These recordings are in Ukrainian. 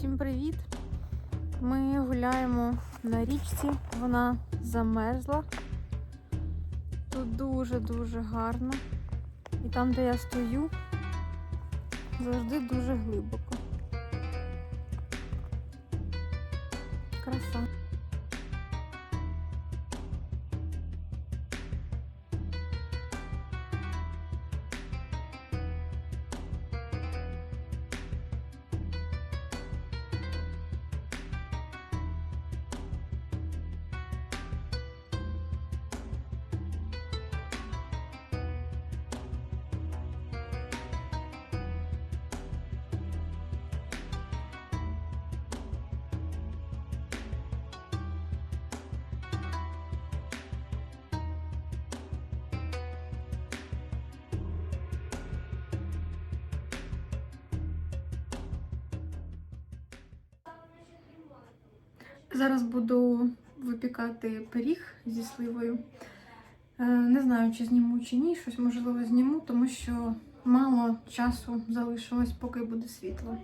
всім привіт! Ми гуляємо на річці, вона замерзла. Тут дуже-дуже гарно. І там, де я стою, завжди дуже глибоко. Зараз буду випікати пиріг зі сливою. Е, Не знаю, чи зніму чи ні, щось можливо зніму, тому що мало часу залишилось, поки буде світло.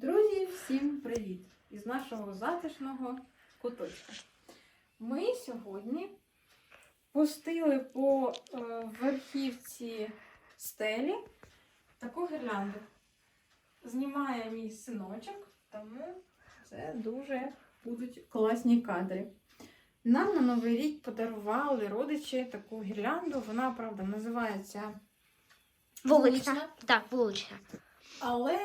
Друзі, всім привіт! Із нашого затишного куточка. Ми сьогодні пустили по е, верхівці стелі таку гірлянду. Знімає мій синочок, тому це дуже будуть класні кадри. Нам на Новий рік подарували родичі таку гірлянду. Вона, правда, називається Вулична. Так, вулична. але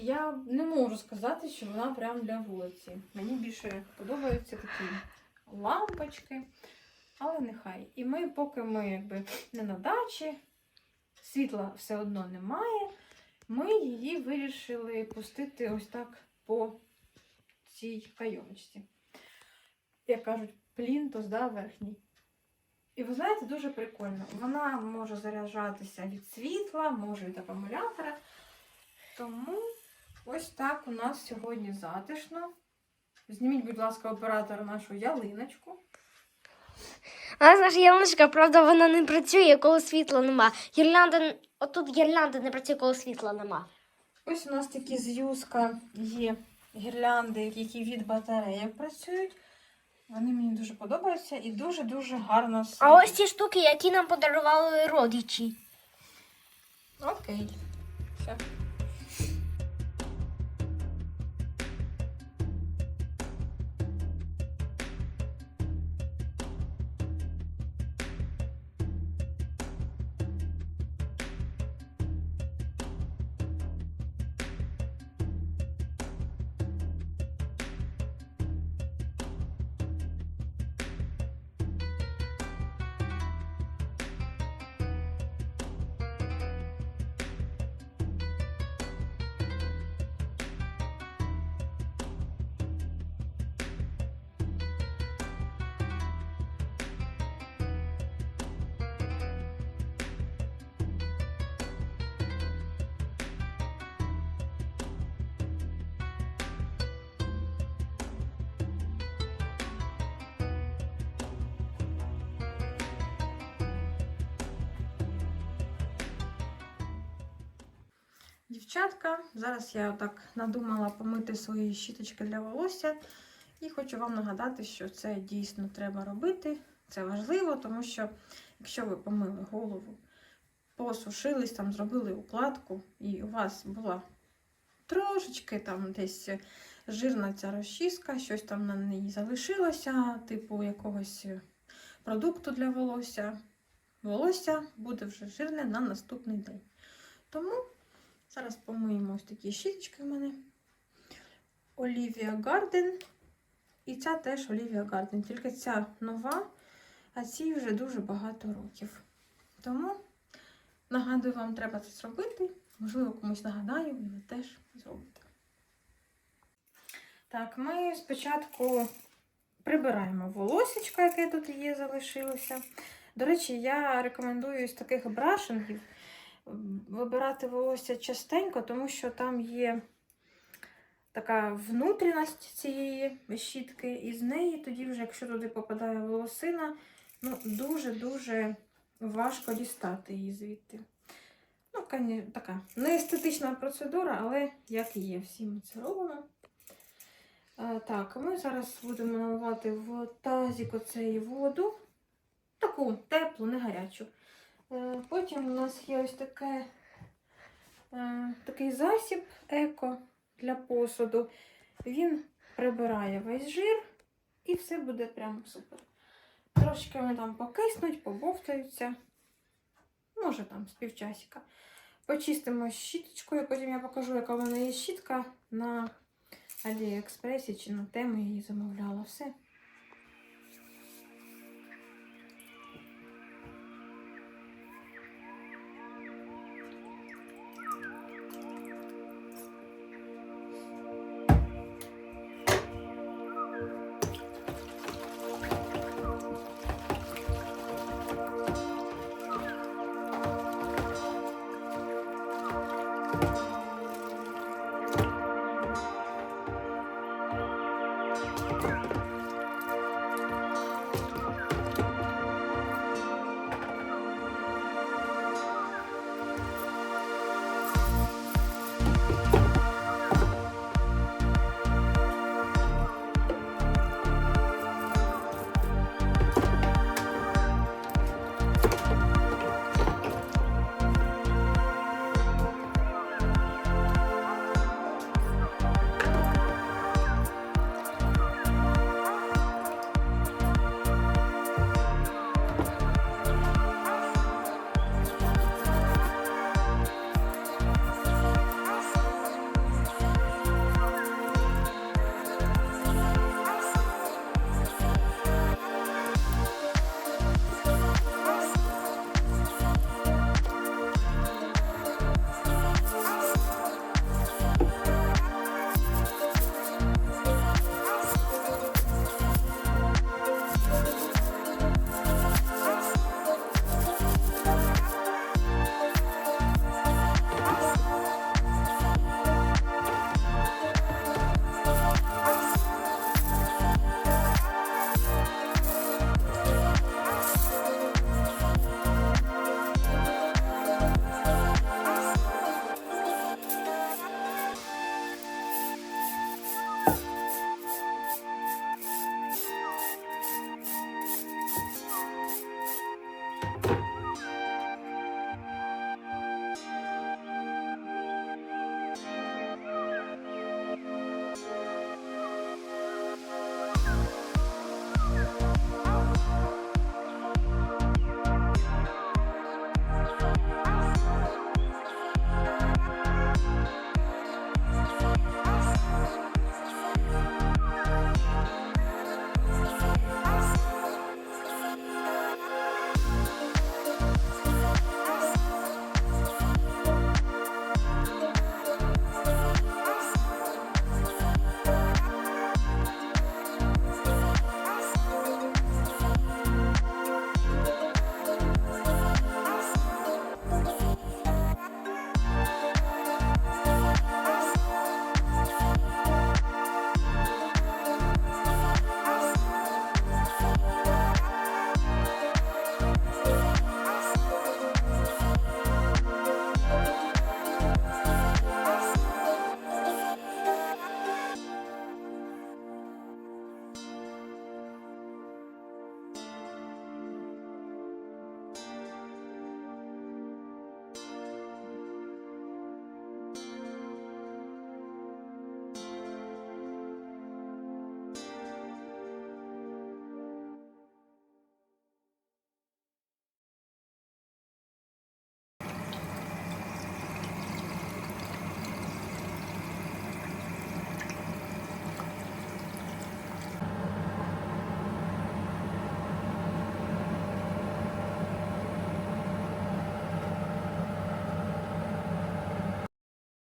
я не можу сказати, що вона прям для вулиці. Мені більше подобаються такі лампочки, але нехай. І ми, поки ми якби не на дачі, світла все одно немає, ми її вирішили пустити ось так по цій кайомочці. Як кажуть, плінтус, да, верхній. І ви знаєте, дуже прикольно. Вона може заряджатися від світла, може від акумулятора. Тому ось так у нас сьогодні затишно. Зніміть, будь ласка, оператор нашу ялиночку. У нас наша ялиночка, правда, вона не працює, коли світла нема. Гірлянда, отут гірлянда не працює, коли світла нема. Ось у нас такі з юска є гірлянди, які від батарейок працюють. Вони мені дуже подобаються і дуже-дуже гарно А ось ці штуки, які нам подарували родичі. Окей. Все. Дівчатка, зараз я так надумала помити свої щіточки для волосся. І хочу вам нагадати, що це дійсно треба робити. Це важливо, тому що якщо ви помили голову, посушились, там, зробили укладку, і у вас була трошечки там десь жирна ця розчіска, щось там на ній залишилося, типу якогось продукту для волосся. Волосся буде вже жирне на наступний день. Тому Зараз помиємо ось такі щіточки в мене. Olivia Garden. І ця теж Olivia Garden. Тільки ця нова, а цій вже дуже багато років. Тому нагадую, вам треба це зробити. Можливо, комусь нагадаю, і ви теж зробите. Так, ми спочатку прибираємо волосечко, яке тут є, залишилося. До речі, я рекомендую з таких брашингів вибирати волосся частенько, тому що там є така внутрішність цієї щітки, і з неї тоді, вже, якщо туди попадає волосина, ну, дуже-дуже важко дістати її звідти. Ну, така не естетична процедура, але як і є, всі ми це робимо. Так, ми зараз будемо наливати в тазик оцеї воду. Таку теплу, не гарячу. Е, Потім у нас є ось таке, е, такий засіб еко для посуду. Він прибирає весь жир і все буде прямо супер. Трошки вони там покиснуть, побовтаються. Може там з півчасика. Почистимо щіточкою, потім я покажу, яка в мене є щітка на Аліекспресі чи на тему її замовляла. Все.